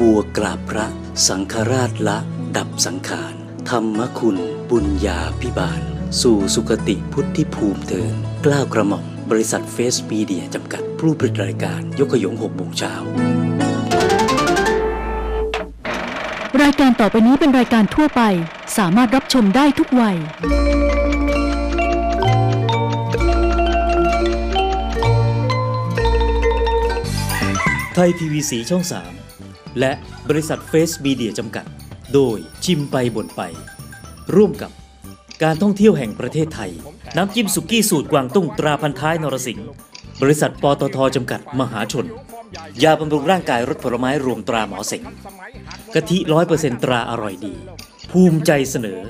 บัวกราบพระ สังฆราชละ ดับสังขาร ธรรมคุณ บุญญาพิบาล สู่สุคติพุทธิภูมิเทินกล้าวกระหม่อมบริษัทเฟสมีเดียจำกัด ผู้ผลิตรายการยกขยงหกโมงเช้ารายการต่อไปนี้เป็นรายการทั่วไป สามารถรับชมได้ทุกวัยไทย PVC ช่อง 3 และบริษัทเฟสมีเดียจำกัด โดยชิมไปบ่นไป ร่วมกับการท่องเที่ยวแห่งประเทศไทย น้ำจิ้มสุกี้สูตรกวางตุ้งตราพันท้ายนรสิงห์บริษัทปตทจำกัดมหาชน ยาบำรุงร่างกายรสผลไม้รวมตราหมอเสงกะทิร้อยเปอร์เซ็นตราอร่อยดี ภูมิใจเสนอ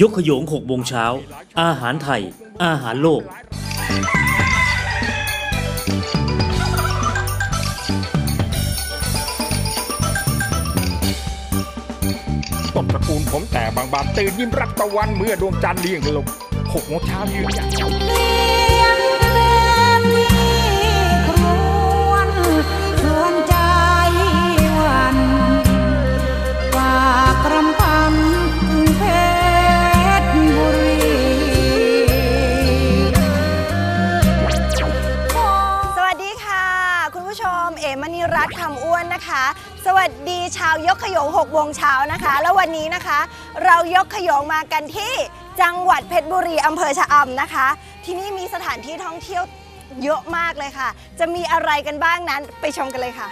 ยกขยงหกโมงเช้า อาหารไทย อาหารโลก ตระกูลผมแต่บางบานตื่นยิ้มรักตะวันเมื่อดวงจันทร์เลี้ยงลงหกโมงเช้ายืนยัน ขยง6โมงเช้านะคะ แล้ววันนี้นะคะ เรายกขยงมากันที่จังหวัดเพชรบุรีอำเภอชะอำนะคะ ที่นี่มีสถานที่ท่องเที่ยวเยอะมากเลยค่ะ จะมีอะไรกันบ้างนั้นไปชมกันเลยค่ะ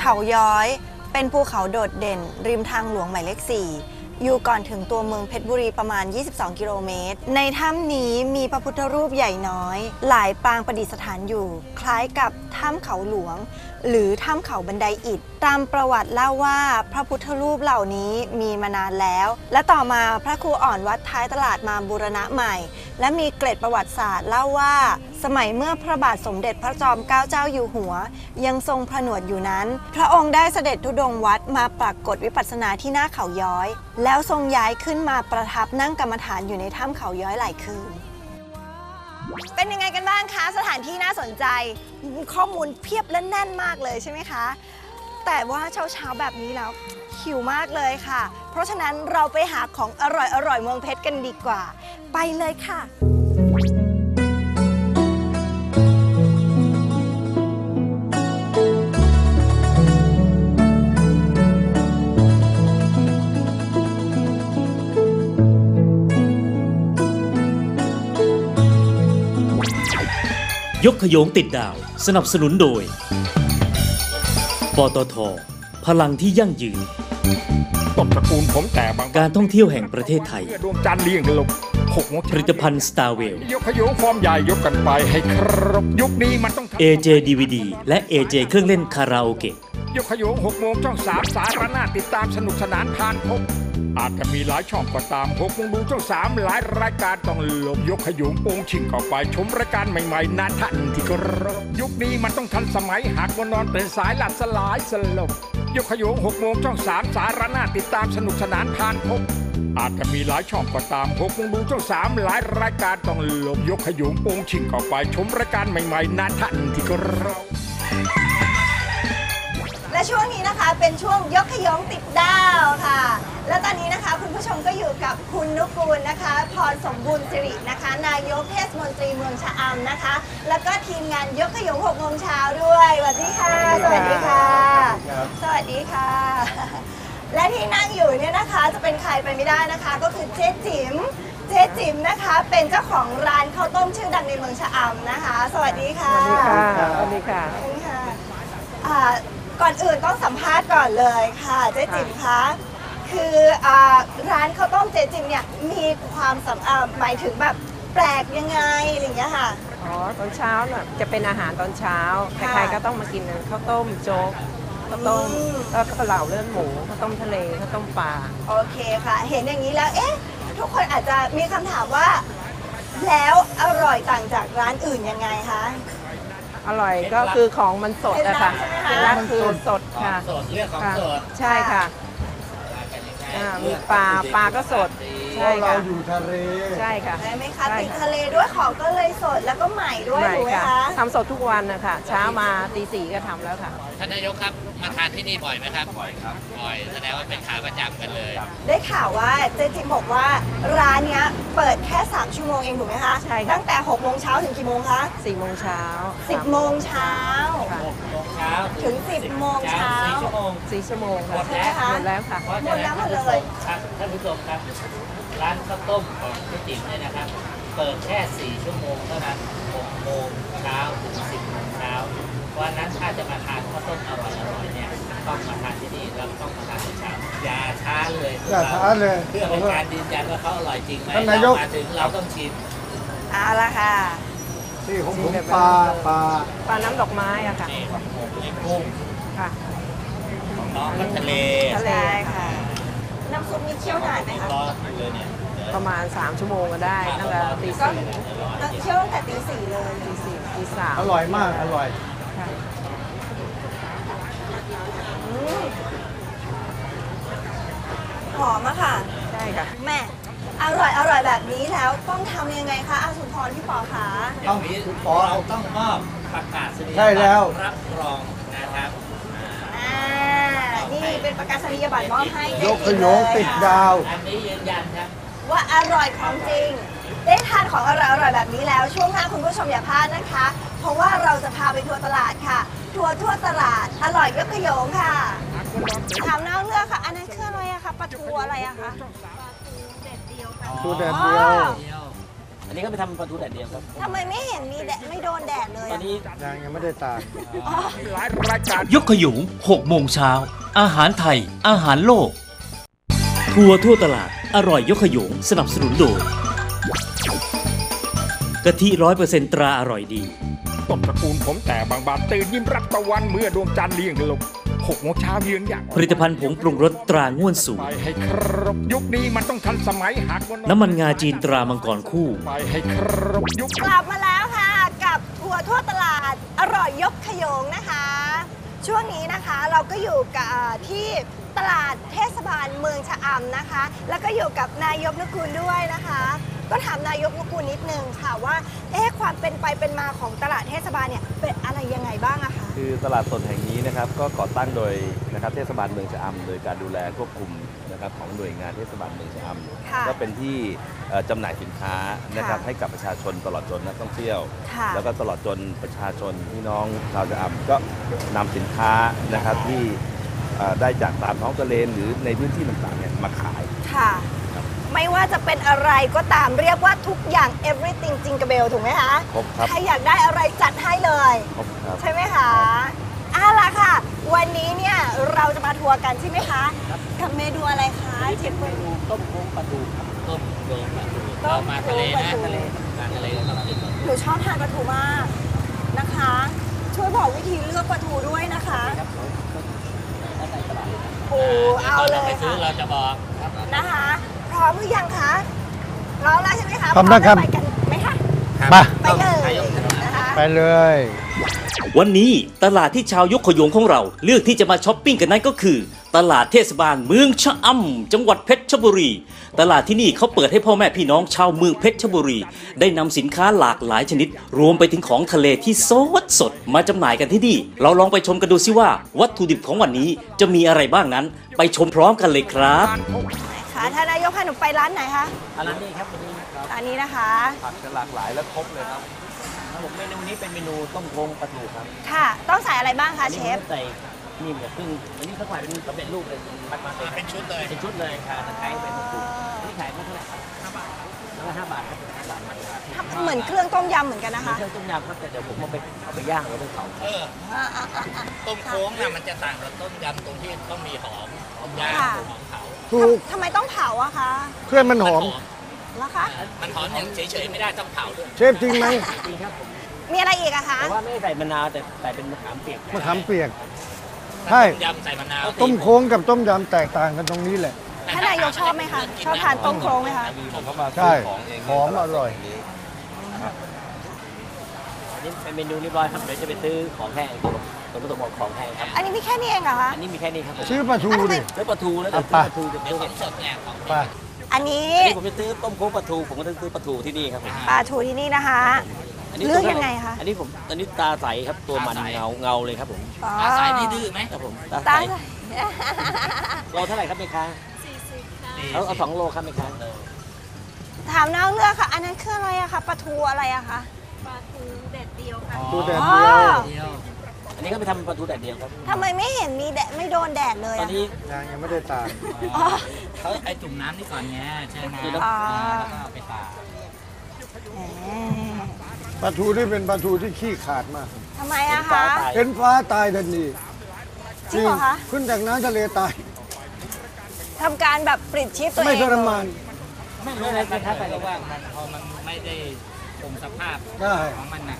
เขาย้อย เป็นภูเขาโดดเด่น ริมทางหลวงหมายเลข4 อยู่ก่อนถึงตัวเมืองเพชรบุรีประมาณ 22 กิโลเมตร ในถ้ำนี้มีพระพุทธรูปใหญ่น้อย หลายปางประดิษฐานอยู่ คล้ายกับถ้ำเขาหลวง หรือถ้ำเขาบันไดอิฐ ตามประวัติเล่าว่าพระพุทธรูปเหล่านี้มีมานานแล้ว และต่อมาพระครูอ่อนวัดท้ายตลาดมาบูรณะใหม่ และมีเกร็ดประวัติศาสตร์เล่าว่าสมัยเมื่อพระบาทสมเด็จพระจอมเกล้าเจ้าอยู่หัว ยังทรงผนวดอยู่นั้น พระองค์ได้เสด็จทุดงวัดมาปรากฏวิปัสสนาที่หน้าเขาย้อย แล้วทรงย้ายขึ้นมาประทับนั่งกรรมฐานอยู่ในถ้ำเขาย้อยหลายคืน เป็นยังไงกันบ้างคะ สถานที่น่าสนใจ ข้อมูลเพียบและแน่นมากเลยใช่ไหมคะ แต่ว่าเช้าๆแบบนี้แล้วหิวมากเลยค่ะ เพราะฉะนั้นเราไปหาของอร่อยๆเมืองเพชรกันดีกว่า ไปเลยค่ะ ยกขยงติดดาว สนับสนุนโดย ปตท พลังที่ยั่งยืน ต้นตระกูลผมแต่บางบานการท่องเที่ยวแห่งประเทศไทยเมื่อดวงจันทร์เลี้ยงลงหกโมงผเช้าลิตภัณฑ์ Star w e l l ยกขยงฟอร์มใหญ่ยกกันไปให้ครบยุคนี้มันต้องทำ AJ DVD และ AJ เครื่องเล่นคาราโอเกะยกขยงหกโมงช่องสามสารนาติดตามสนุกสนานผ่านพบ อาจจะมีหลายช่องก็ตามหกโมงดูช่องสามหลายรายการต้องลมยกขยุงโปงชิงเข้าไปชมรายการใหม่ๆนานทันที่กรบยุคนี้มันต้องทันสมัยหากวันนอนตื่นสายหลับสลายสลบยกขยุงหกโมงช่องสามสารนาติดตามสนุกสนานผ่านพบอาจจะมีหลายช่องก็ตามหกโมงดูช่องสามหลายรายการต้องลมยกขยุงโปงชิงเข้าไปชมรายการใหม่ๆนานทันที่กรบ และช่วงนี้นะคะเป็นช่วงยกขยงติดดาวค่ะ และตอนนี้นะคะคุณผู้ชมก็อยู่กับคุณนุกูลนะคะ พรสมบูรณ์สิรินะคะ นายกเทศมนตรีเมืองชะอำนะคะ แล้วก็ทีมงานยกขยง6โมงเช้าด้วยสวัสดีค่ะ สวัสดีค่ะ สวัสดีค่ะ และที่นั่งอยู่เนี่ยนะคะจะเป็นใครไปไม่ได้นะคะ ก็คือเจ๊จิ๋มเจ๊จิ๋มนะคะเป็นเจ้าของร้านข้าวต้มชื่อดังในเมืองชะอำนะคะ สวัสดีค่ะสวัสดีค่ะขอบคุณค่ะอ่า ก่อนอื่นต้องสัมภาษณ์ก่อนเลยค่ะเจ๊จิ๋มคะคืออาร้านข้าวต้มเจ๊จิ๋มเนี่ยมีความสำอ่าหมายถึงแบบแปลกยังไงอะไรอย่างเงี้ยค่ะ อ๋อตอนเช้าน่ะจะเป็นอาหารตอนเช้าใค่ะครๆก็ต้องมากินข้าวต้มโจ๊กข้าวต้มอืมแล้วก็ข้าวเหลาเลือดหมูข้าวต้มทะเลข้าวต้มปลาโอเคค่ะ เห็นอย่างนี้แล้วเอ๊ะทุกคนอาจจะมีคำถามว่า แล้วอร่อยต่างจากร้านอื่นยังไงคะ อร่อยก็คือของมันสดอะค่ะเคล็เคดล็ลัดบลับคือสดค่ะสดเรียกของค่ะสดใช่ค่ะ อ่ามีปลาปลาก็สดสใช่เราค่ะ อยู่ทะเล ใช่ค่ะ ใช่ไหมคะใช่ติดทะเลด้วยของก็เลยสดแล้วก็ใหม่ด้วยใช่ถูกไหมค่ะคะทำสดทุกวันนะคะเช้ามาตีสี่ก็ทำแล้วค่ะ ท่านนายกครับ มาทานที่นี่บ่อยไหมครับ บ่อยครับ บ่อย แสดงว่าเป็นขาประจำกันเลย ได้ข่าวว่าเจ๊จิมบอกว่าร้านเนี้ย เปิดแค่ 3 ชั่วโมงเองถูกไหมคะใช่ค่ะ ตั้งแต่6โมงเช้าถึงกี่โมงคะสี่โมงเช้า10โมงเช้าค่ะเช้าถึง 10โมงเช้า สี่ชั่วโมง สี่ชั่วโมงหมค่ะดแล้วคะหมดแล้วค่ะ เพราะฉะนั้นหมดแล้วหมดเลย ครับท่านผู้ชมครับ ร้านข้าวต้มของพี่ติ๋มเนี่ยนะครับ เปิดแค่ 4 ชั่วโมงเท่านั้น6โมงเช้าถึง10โมงเช้าวันนั้นถ้าจะมาทานข้าวต้มอร่อยๆเนี่ย ต้องมาทานที่นี่เราต้องมาทานในเช้าอย่าช้าเลยอย่าช้าเลยเพื่อเป็นการยืนยันว่าเขาอร่อยจริงไหมท่านนายก เรมาถึงเราต้องชิมเอาละค่ะที่ของผมปลาปลาปลาน้ำดอกไม้อะค่ะนี่ของผมนี่กุ้งค่ะของน้องก็ทะเลทะเลใช่ค่ะ น้ำซุปมีเคี่ยวนานไหมคะรออยู่เลยเนี่ยประมาณ 3 ชั่วโมงก็ได้ตั้งแต่ตีก็สี่เคี่ยวตั้งแต่ตีสี่เลยตีสี่ตีสามอร่อยมากอร่อย ค่ะ อืม หอมอะค่ะ ใช่ค่ะ แม่อร่อยอร่อยแบบนี้แล้วต้องทำยังไงคะอาสุนทรพี่ปอคะอย่างนี้เราต้องมอบประกาศนียใช่แล้ว บัตรรับรองนะครับอ่านี่เป็นประกาศนียบัตรมอบให้ยกขยงติดดาว อันนี้ยืนยันครับ ว่าอร่อยของจริง ได้ทานของอร่อยอร่อยแบบนี้แล้ว ช่วงหน้าคุณผู้ชมอย่าพลาดนะคะ เพราะว่าเราจะพาไปทัวร์ตลาดค่ะ ทัวร์ทั่วตลาด อร่อยยกขยงค่ะถามน้องเลือกค่ะ อันนั้นคืออะไรอะคะ ปลาทูอะไรอะคะ ตัวแดดเดียวอันนี้ก็ไปทำปลาทูแดดเดียวครับทำไมไม่เห็นมีแดดไม่โดนแดดเลยตออะนนี้ยังยังไม่ได้ตากหลายรายการยกขยุง6โมงเช้า อาหารไทย อาหารโลก ทัวร์ทั่วตลาด อร่อยยกขยุงสนับสนุนโดยกะทิร้อยเปอร์เซ็นตราอร่อยดี ต้นตระกูลผมแต่บางบานตื่นยิ้มรับตะวันเมื่อดวงจันทร์เลี้ยงลง หกโมงเช้ายืนอย่างผลิตภัณฑ์ผงปรุงรสตราง่วนสูไปงให้ครบยุคนี้มันต้องทันสมัยหากว่าน้ำมันงาจีนตรามังกรคู่ ไปให้ครบยุคกลับมาแล้วค่ะกับทัวร์ทั่วตลาดอร่อยยกขยงนะคะ ช่วงนี้นะคะเราก็อยู่กับอ่าที่ตลาดเทศบาลเมืองชะอำนะคะ แล้วก็อยู่กับนายกนุกูลด้วยนะคะ ก็ถามนายกนุกูลนิดนึงค่ะว่าเอ๊ะความเป็นไปเป็นมาของตลาดเทศบาลเนี่ยเป็นอะไรยังไงบ้างอะคะคือตลาดสดแห่งนี้นะครับก็ก่อตั้งโดยนะครับเทศบาลเมืองชะอำโดยการดูแลควบคุมนะครับของหน่วยงานเทศบาลเมืองชะอค่ะำก็เป็นที่เอ่อจำหน่ายสินค้านะครับค่ะให้กับประชาชนตลอดจนนักท่องเที่ยวค่ะแล้วก็ตลอดจนประชาชนพี่น้องชาวชะอำก็นำสินค้านะครับที่เอ่อได้จากตามท้องทะเลหรือในพื้นที่ต่างๆเนี่ยมาขายค่ะ ไม่ว่าจะเป็นอะไรก็ตามเรียกว่าทุกอย่าง everything จริงกับเบลถูกไหมคะครบครับ ใครอยากได้อะไรจัดให้เลย ครบครับ ใช่ไหมคะเอาล่ะค่ะ วันนี้เนี่ยเราจะมาทัวร์กันใช่ไหมคะกับเมนูอะไรคะที่คุณต้มโค้งปลาทูครับต้มโครงปลาทูต้เรามมาทะเลโครงปลานะทูทะเลมาทะเลก็ต้องกินปลาทูหนูชอบทานปลาทูมากนะคะ ช่วยบอกวิธีเลือกปลาทูด้วยนะคะโอ้เอาตอนเลเราไปยซื้อค่ะ เราจะบอกครับ นะคะพ ร้อมหรือยังคะพร้อมแล้วใช่ไหมคะพร้อมแล้วครับ ไปกันไหมคะมาไปเลยนะคะไปเลย วันนี้ตลาดที่ชาวยกขยงของเรา เลือกที่จะมาช้อปปิ้งกันนั้นก็คือ ตลาดเทศบาลเมืองชะอำจังหวัดเพชรบุรี ตลาดที่นี่เขาเปิดให้พ่อแม่พี่น้องชาวเมืองเพชรบุรี ได้นำสินค้าหลากหลายชนิด รวมไปถึงของทะเลที่สดสดมาจำหน่ายกันที่นี่ เราลองไปชมกันดูซิว่า วัตถุดิบของวันนี้จะมีอะไรบ้างนั้น ไปชมพร้อมกันเลยครับ ค่ะท่านนายกพาหนูไปร้านไหนคะอันนั้นนี่ครับวันนี้ครับอันนี้นะคะผักจะหลากหลายและครบเลยครับครับผมเมนูนี้เป็นเมนูต้มโค้งปลาทูครับค่ะ ต้องใส่อะไรบ้างคะอันเชนี้ฟใส่นี่แบบครึ่งอันนี้เขาขายเป็นสำเร็จรูปเลยมัดมามาเป็นชุดเลยเป็นชุดเลยค่ะตะไคร้เป็นมะกรูดอันนี้ขายเท่าไหร่ครับห้าบาทแล้วก็ห้าบาทครับห้าบาทครับทำเหมือนเครื่องต้มยำเหมือนกันนะคะเครื่องต้มยำครับแต่เดี๋ยวผมเอาไปเอาไปย่างแล้วไปเผาเอออ่าอ่าอ่าอ่าต้มโค้งน่ะมันจะต่างกับต้มยำตรงที่ต้องมีหอมหอมย่างค่ะหอมเผา ถูกทำไมต้องเผาอะคะเพื่อนมันหอมแล้วคะ มันหอมอย่างเฉยๆไม่ได้ต้องเผาด้วยเชฟจริงไหมจริงครับผมมีอะไรอีกอะคะ แต่ว่าไม่ได้ใส่มะนาวแต่ใส่เป็นมะขามเปียกมะขามเปียกใช่ต้มยำใส่มะนาวต้มโค้งกับต้มยำแตกต่างกันตรงนี้แหละท่านนายกชอบไหมคะชอบทานต้มโครงไหมคะผมก็มาใช่ซื้อของเองหอมอร่อย อันนี้เป็นเมนูเรียบร้อยครับ เดี๋ยวจะไปซื้อของแห้งตัวส่วนผสมของของแห้งครับ อันนี้มีแค่นี้เองเหรอคะ อันนี้มีแค่นี้ครับผมซื้อปลาทูดิซื้อปลาทูแล้วอะเดี๋ยวไปซื้อปลาทูจะเดี๋ยวซื้อของสดเนี่ยของไปอันนี้อันนี้ผมจะซื้อต้มโค้งปลาทู ผมก็ต้องซื้อปลาทูที่นี่ครับผมปลาทูที่นี่นะคะอันนี้เลือกยังไงคะ อันนี้ผม อันนี้ตาใสครับ ตัวมันเงาเงาเลยครับผมอ๋อปลาสายนี่ดื้อไหมครับผมตาตาใสโลเท่าไหร่ครับแม่ค้าเอาเอาสองโลครับแม่ค้าถามน้องเลือกค่ะ อันนั้นคืออะไรอะคะปลาทูอะไรอะคะ ดูแดดอ๋อเดียว เดียว อันนี้ก็ไปทำปลาทูแดดเดียวครับ ทำไมไม่เห็นมีแดดไม่โดนแดดเลยตอนอะนี้ยังยังไม่ได้ตากอ๋อ เขาไอจุ่มน้ำนี่ก่อนไงใช่ไหมคืออ๋อแล้วก็เอาไปตากแหมปลาทูที่เป็นปลาทูที่ขี้ขาดมาก ทำไมอะฟ้าคะตายเห็นฟ้าตายทันทีจริงเหรอคะ ขึ้นจากน้ำทะเลตาย ทำการแบบปลิดชีพตัวเองไม่ทรมาน ไม่ไม่ไม่ไม่ครับเพราะว่ามันพอมันไม่ได้ คงสภาพได้ของมันน่ะ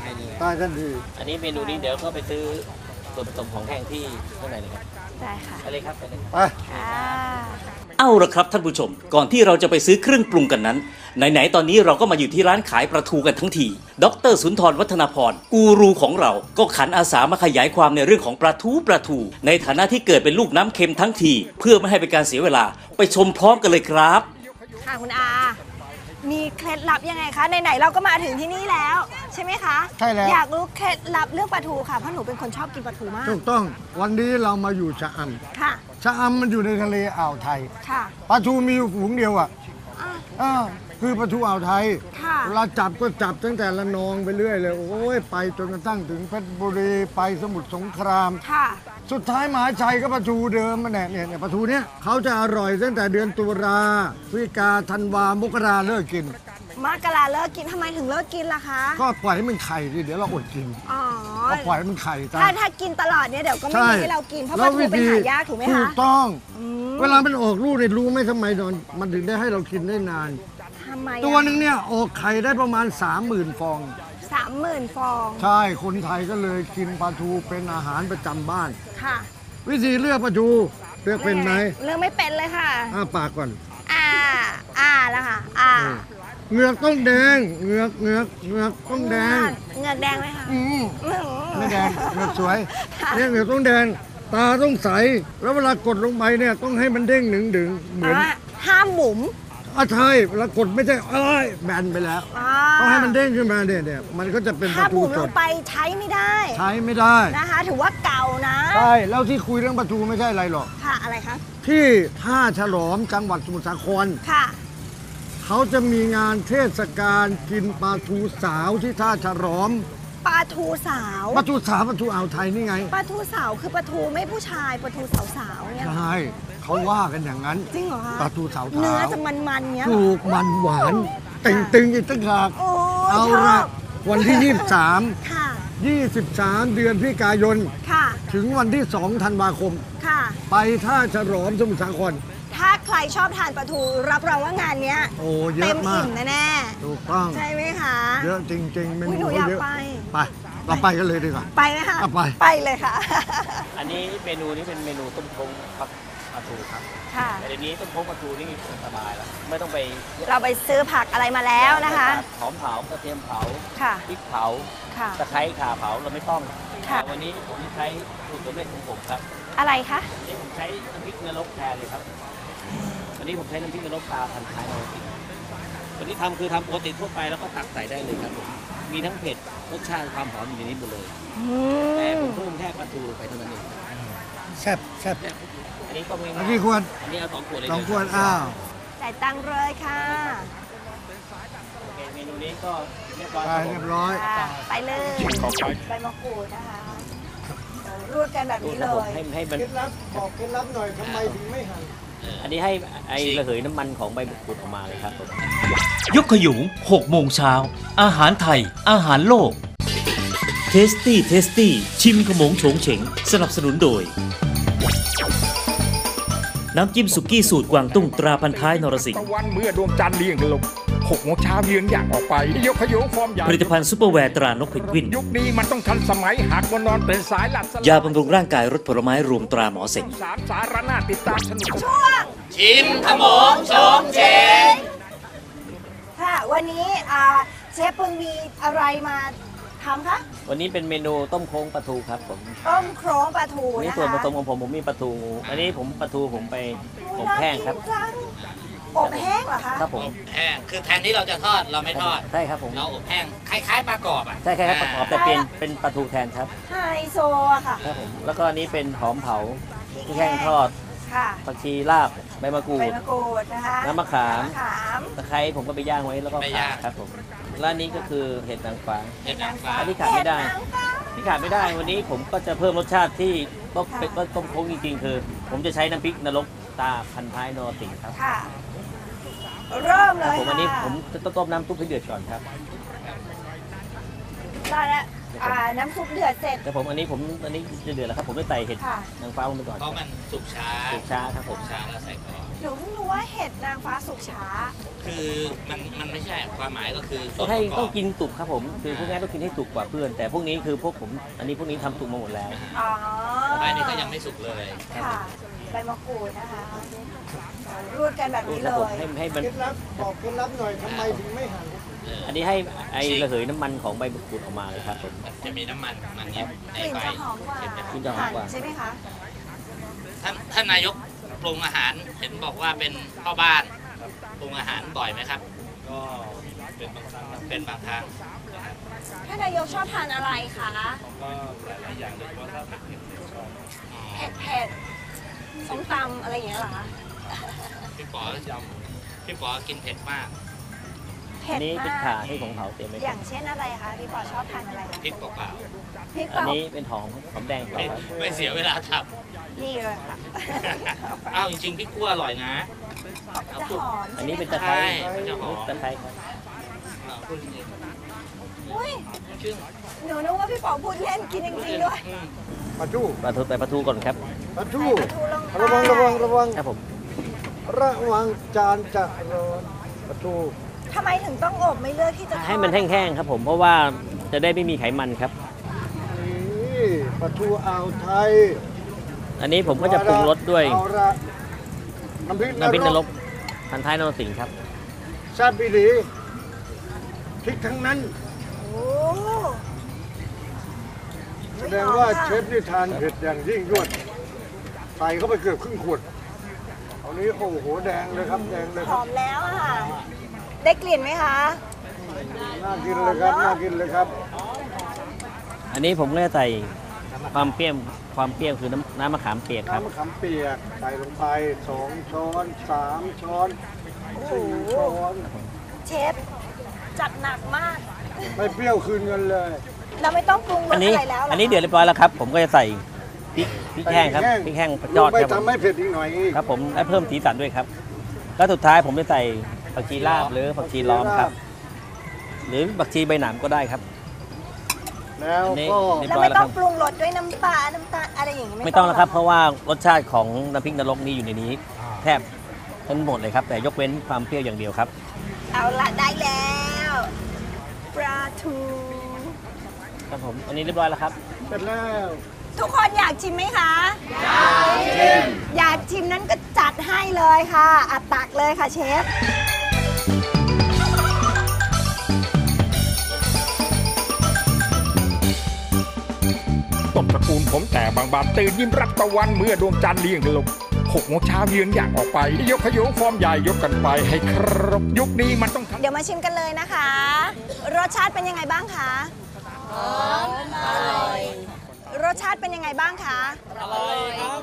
ใช่เลยตายทันทีอันนี้เมนูนี้เดี๋ยวก็ไปซื้อส่วนผสมของแห้งที่ข้างในเลยครับได้ค่ะไปเลยครับไปเลยไปค่ะเอาละครับท่านผู้ชม ก่อนที่เราจะไปซื้อเครื่องปรุงกันนั้น ไหน ๆ ตอนนี้เราก็มาอยู่ที่ร้านขายปลาทูกันทั้งที ดรสุนทรวัฒนาพร กูรูของเรา ก็ขันอาสามาขยายความในเรื่องของปลาทูปลาทู ในฐานะที่เกิดเป็นลูกน้ำเค็มทั้งที เพื่อไม่ให้เป็นการเสียเวลา ไปชมพร้อมกันเลยครับ ค่ะคุณอา มีเคล็ดลับยังไงคะไหนๆเราก็มาถึงที่นี่แล้ว ใช่ไหมคะใช่แล้ว อยากรู้เคล็ดลับเรื่องปลาทูค่ะเพราะหนูเป็นคนชอบกินปลาทูมากถูกต้องวันนี้เรามาอยู่ชะอค่ะำชะอำมันอยู่ในทะเลอ่าวไทยค่ะปลาทูมีอยู่ฝูงเดียวอะอะอ่าคือปลาทูอ่าวไทยค่ะเวลาจับก็จับตั้งแต่ละนองไปเรื่อยเลย โอ้ยไปจนกระทั่งถึงเพชรบุรีไปสมุทรสงคราม ค่ะ สุดท้ายมหาชัยก็ปลาทูเดิมมันแหละเนี่ยเนี่ยปลาทูเนี้ยเขาจะอร่อยตั้งแต่เดือนตุลาพฤศจิกาธันวามกราเลิกกินมากราเลิกกินทำไมถึงเลิกกินล่ะคะ ก็ปล่อยให้มันไข่ดิเดี๋ยวเราอดกินอ๋อ ก็ปล่อยให้มันไข่ตาถ้าถ้ากินตลอดเนี่ยเดี๋ยวก็ไม่ใช่มีให้เรากินเพราะปลาทูเป็นหายากถูกไหมถูคะกต้องอืมเวลามันออกลูกเนี่ยรู้ไหมทำไมนอนมันถึงได้ให้เรากินได้นาน ทำไมอะตัวหนึงเนี่ยออกไข่ได้ประมาณ 30,000 ฟอง สามหมื่นฟอง ใช่ คนไทยก็เลยกินปลาทูเป็นอาหารประจำบ้าน ค่ะ วิธีเลือกปลาทูเลือกเป็นไหมเรื่องไม่เป็นเลยค่ะอ้าปากก่อนอ่าอ่าแล้วค่ะอ่าเหงือกต้องแดงเหงือกเหงือกเหงือกต้องแดงเหงือกแดงไหมคะอืมอื้อหือไม่แดงเหงือกสวยค่ะเนี่ยเหงือกต้องแดงตาต้องใส แล้วเวลากดลงไปเนี่ยต้องให้มันเด้งหนึ่งดึงเหมือนอ่าห้ามบุ๋ม อะใช่เวลากดไม่ใช่เอ้ยแบนไปแล้วอ่า ต้องให้มันเด้งขึ้นมาเนี่ยเนี่ยมันก็จะเป็นปถ้าลาทูบุ๋มสลดงไปใช้ไม่ได้ใช้ไม่ได้นะคะ ถือว่าเก่านะ ใช่แล้วที่คุยเรื่องปลาทูไม่ใช่อะไรหรอก ค่ะอะไรคะ ที่ท่าฉลอมจังหวัดสมุทรสาครค่ะ เขาจะมีงานเทศกาลกินปลาทูสาวที่ท่าฉลอมปลาทูสาว ปลาทูสาวปลาทูอ่าวไทยนี่ไงปลาทูสาวคือปลาทูไม่ผู้ชายปลาทูสาวๆเนี่ยใช่ เขาว่ากันอย่างนั้นจริงเหรอคะปลาทูสาวเนื้อขาวจะมันๆเนี้ยเหรถูอกมันหวานตึงตึงๆอีกตั้งหากโอ้ยเอาชอละบวันที่23ค่ะ23 เดือนพฤศจิกายน ค่ะ ถึงวันที่ 2 ธันวาคม ค่ะ ไปท่าฉลอมสมุทรสาคร ถ้าใครชอบทานปลาทูรับรองว่างานเนี้ยโอ้เยเต็อะมมาอิ่ก มแน่ถูกต้อง ๆใช่ไหมคะ เยอะจริงๆเมอุ๊ยหนูนูอยากเยอะไป ไป เราไปกันเลยดีกว่า ไปไหมคะอะไปไปเลยค่ะ อันนี้เมนูนี้เป็นเมนูต้มโค้งปลา ปลาทูครับค่ะ แต่เดี๋ยวนี้ต้มโค้งปลาทูนี่สบายแล้วไม่ต้องไปเราไปซื้อผักอะไรมาแล้วนะคะ หอมเผากระเทียมเผาค่ะ พริกเผาค่ะ ตะไคร้ข่าเผาเราไม่ต้องค่ะแต่วันนี้ผมใช้สูตรสำเร็จของผมครับอะไรคะนี่ผมใช้น้ำพริกนรกแทนเลยครับ วันนี้ผมใช้น้ำพริกนรกตาพันท้ายนรกิวันนี้ทำคือทำปกติทั่วไปแล้วก็ตักใส่ได้เลยครับผมมีทั้งเผ็ดรสชาติความหอมอยู่ในนี้หมดเลย อืแต่มผมเพิ่มแค่ปลาทูลงไปเท่านั้นเองแซ่บแซ่บ อันนี้ก็ไม่อันนี้ควรอันนี้เอาสองขวดเลยลองควรอ้าวจ่ายตังค์เลยค่ะโอเคเมนูนี้ก็เรียบร้อยไปครับผมเรียบร้อยค่ะไปเลยเข้าไปใบมะกรูดนะคะรูดกันแบบดูนี้คเลรับผมยให้ให้มันเคล็ดลับบอกเคล็ดลับหน่อยทำไมถึงไม่หั่นอันนี้ให้ไอระเหยน้ำมันของใบมะกรูดออกมาเลยครับผมยกขยุง6โมงเช้า อาหารไทย อาหารโลก เทสตี้ เทสตี้ ชิมขมงโฉงเฉง สนับสนุนโดย น้ำจิ้มสุกี้สูตรกวางตุ้งตราพันท้ายนรสิงตะห์วันเมื่อดวงจันทร์เลี่ยงลงหกโมงเช้าเยือนอย่างออกไปยกขยงฟอร์มใหญ่ผลิตภัณฑ์ซุปเปอร์แวร์ตรานกเพนกวิน ยุคนี้มันต้องทันสมัยหากวันนอนเป็นสายหลัดสลับยาบำรุงร่างกายรสผลไม้รวมตราหมอเสงสามสารนาติดตามสนุกสนานชิมขมงชมเชงค่ะวันนี้อ่าเชฟปึงมีอะไรมาทำคะวันนี้เป็นเมนูต้มโค้งปลาทูครับผมต้มโครงปลาทูนี่นะคะส่วนผสมของผมผมมีปลาทู อันนี้ผมปลาทูผมไปอบแห้งครับ น่ากินจังอบแห้งเหรอคะครับผมอบแห้งคือแทนที่เราจะทอดเราไม่ทอด ใช่ครับผมเราอบแห้งคล้ายๆปลากรอบอะใช่ครับประกอบแต่เป็นเป็นปลาทูแทนครับไฮโซอะค่ะครับผมแล้วก็อันนี้เป็นหอมเผาที่แห้งทอดค่ะผักชีลาบใบมะกรูใบด มะกรูดนะคะน้ำมะขาม น้ำมะขาม ตะไคร้ผมก็ไปย่างไว้แล้วก็ไปขาย่าง ครับผม แล้วอันนี้ก็คือเห็ดนางฟ้าเห็ดนางฟ้าอันนี้ขาดไม่ได้ที่ขาดไม่ได้วันนี้ผมก็จะเพิ่มรสชาติที่ต้องเป็นว่าต้มโค้งจริงๆคือ ผมจะใช้น้ำพริกนรกตาพันท้ายนรสิงห์ครับค่ะ เริ่มเลยผมอันนี้ค่ะผมจะต้มน้ำซุปให้เดือดก่อนครับได้แล้วอ่าน้ำซุปเดือดเสร็จแต่ผมอันนี้ผมอันนี้จะเดือดแล้วครับผมจะใส่เห็ดค่ะนางฟ้าลงไปก่อนเพราะมันสุกช้าสุกช้าครับผสุมกช้าแล้วใส่ก่อน หนูเพิ่งรู้ว่าเห็ดนางฟ้าสุกช้า คือมันมันไม่ใช่ความหมายก็คือส่ต้วอนงให้ประกต้ออบงกินสุกครับผมคือพวกนี้ต้องกินให้สุกกว่าเพื่อน แต่พวกนี้คือพวกผมอันนี้พวกนี้ทำสุกมาหมดแล้ว อ๋ออันนี้ก็ยังไม่สุกเลยค่ะใบมะกรูดนะคะรูดกันแบบรูดนี้คเลรับผมย ให้ให้มัน เคล็ดลับบอกเคล็ดลับหน่อยทำไมถึงไม่หั่นอันนี้ให้ไอระเหยน้ำมันของใบมะกรูดออกมาเลยครับผมจะมีน้ำมันมันนิดในกลิ่นใบจะหอมกว่ากลิ่นจะหอมกว่าใช่ไหมคะ ท่านท่านนายก ปรุงอาหารเห็นบอกว่าเป็นพ่อบ้านปรุงอาหารบ่อยไหมครับ ก็เป็นบางครั้งเป็นบางครั้งท่านนายกชอบทานอะไรคะก็หลายๆอย่างเลยเพราะถ้าเผ็ดชอบเผ็ดเผ็ดส้มตำอะไรอย่างเงี้ยเหรอคะ พี่ป๋อพี่ป๋อกินเผ็ดมาก เผ็อัดนนี้เป็นมากขาที่ของเผาเต็มเลยอครัย่าบงเช่นอะไรคะพี่ปอชอบทานอะไรพริกเปล่าพริกอัเปนล่านี้เป็นหอมหอมแดงๆก่อไม่นครับไม่เสียเวลาทนี่เลยค่ะำ อ้าวจริงๆพี่กั้วอร่อยนะเอาจะพูดหอมอันนี้เป็นใช่ตะไหมไคร้ใช่มันจะหอม ตะไคร้ครับเอาพูดจริงอุ้ยๆซึ่งหนูนึกว่าพี่ปอพูดเล่นกินจริงๆด้วยอืมปลาทูปลาทูแต่ปลาทูก่อนครับปลาทู ใส่ปลาทูลงไประวัง ระวัง ระวัง ครับผมระวังจานจะร้อนปลาทู ทำไมถึงต้องอบไม่เลือกที่จะทอดให้มันแห้งๆครับผมเพราะว่าจะได้ไม่มีไขมันครับ นี่ปลาทูอ่าวไทยอันนี้ผมก็จะปรุงรสด้วยเอาละน้ำพริกน้ำพริกนรรกพันท้ายนรสิงห์ครับแซ่บอีหลีพริกทั้งนั้นโอ้แสดงว่าเชฟนี่ทานเผ็ดอย่างยิ่งยวดใส่เข้าไปเกือบครึ่งขวดเอานี้โอ้โหแดงเลยครับแดงเลยหครัอบ มแล้วอะค่ะ ได้กลิ่นไหมคะ น่ากินเลยครับ น่ากินเลยครับ อันนี้ผมก็จะใส่ความเปรี้ยวความเปรี้ยวคือน้ำน้ำมะขามเปียกครับ น้ำมะขามเปียกใส่ลงไปสองช้อนสามช้อนโอ้โหสี่ช้อน เชฟจัดหนักมาก ไม่เปรี้ยวคืนเงินเลยเราไม่ต้องปรุงรอัสนนี้อะไรแล้วหรอันนี้เดือดเรียบร้อยแล้วครับ ผมก็จะใส่พริกพริกแห้งครับพริกแห้งลยองดไปครับผมทำให้เผ็ดอีกหน่อยอีกครับผมและเพิ่มสีสันด้วยครับ แล้วสุดท้ายผมจะใส่ ผักชีลาบหรือผักชีล้อมครับ หรือผักชีใบหนามก็ได้ครับ แล้วอันนี้ ก็เรียบเราร้อยไม่แล้วต้คอรังบปรุงรสด้วยน้ำปลา น้ำตาลอะไรอย่างงี้ไม่ต้องแล้วครับหเพราะว่ารสชาติของน้ำพริกนรกนี่อยู่ในนี้ แทบทั้งหมดเลยครับ แต่ยกเว้นความเปรี้ยวอย่างเดียวครับ เอาละได้แล้วปลาทูครับผมอันนี้เรียบร้อยแล้วครับ เสร็จแล้ว ทุกคนอยากชิมไหมคะ อยากชิม อยากชิมนั้นก็จัดให้เลยค่ะอัดตักเลยค่ะเชฟ ต้นตระกูลผมแต่บางบานตื่นยิ้มรับตะวันเมื่อดวงจันทร์เลี้ยงลงหกโมงเช้ายืนอยากออกไป ยกขยงฟอร์มใหญ่ยกกันไปให้ครบยุคนี้มันต้องทำเดี๋ยวมาชิมกันเลยนะคะ รสชาติเป็นยังไงบ้างคะหอมอร่อย รสชาติเป็นยังไงบ้างคะอร่อยครับ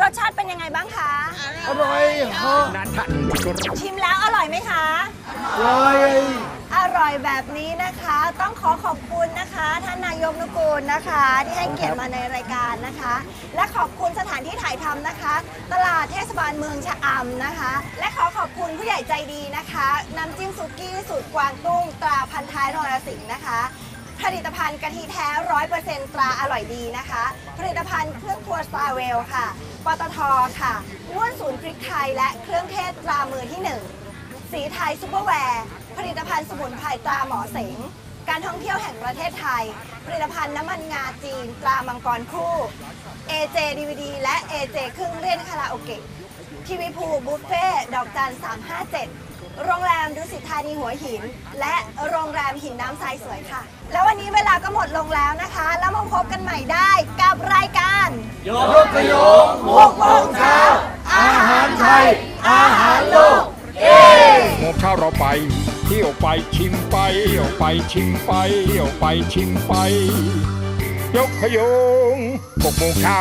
รสชาติเป็นยังไงบ้างคะอร่อยฮะนั้นท่านผู้ชมชิมแล้วอร่อยไหมคะอร่อยอ ร่อยแบบนี้นะคะ ต้องขอขอบคุณนะคะ ท่านนายกนุกูลนะคะ ที่ให้เกียรติมาในรายการนะคะ และขอบคุณสถานที่ถ่ายทำนะคะ ตลาดเทศบาลเมืองชะอำนะคะ และขอขอบคุณผู้ใหญ่ใจดีนะคะน้ำจิ้มสุกี้สูตรกวางตุ้งตราพันท้ายนรสิงห์นะคะผลิตภัณฑ์กะทิแท้ร้อยเปอร์เซ็นต์ตราอร่อยดีนะคะ ผลิตภัณฑ์เครื่องครัวสตาร์เวลค่ะ ปตทค่ะล้วนศูนย์พริกไทยและเครื่องเทศตรามือที่หนึ่ง สีไทยซูเปอร์แวร์ ภัณฑ์สมุนไพรตราหมอเสง การท่องเที่ยวแห่งประเทศไทย ผลิตภัณฑ์น้ำมันงาจีน ตรามังกรคู่ AJ DVD และ AJ เครื่องเล่นคาราโอเกะทีวีพูบุฟเฟ่ดอกจัน 357 โรงแรมดุสิตธานีหัวหิน และโรงแรมหินน้ำทรายสวยค่ะ แล้ววันนี้เวลาก็หมดลงแล้วนะคะ แล้วมาพบกันใหม่ได้กับรายการยกขยงหกโมงเช้าอาหารไทยออาหารโลกโมงเช้าเราไป เที่ยวไปชิมไปเที่ยวไปชิมไปเที่ยวไปชิมไป ยกขยงหกโมงเช้า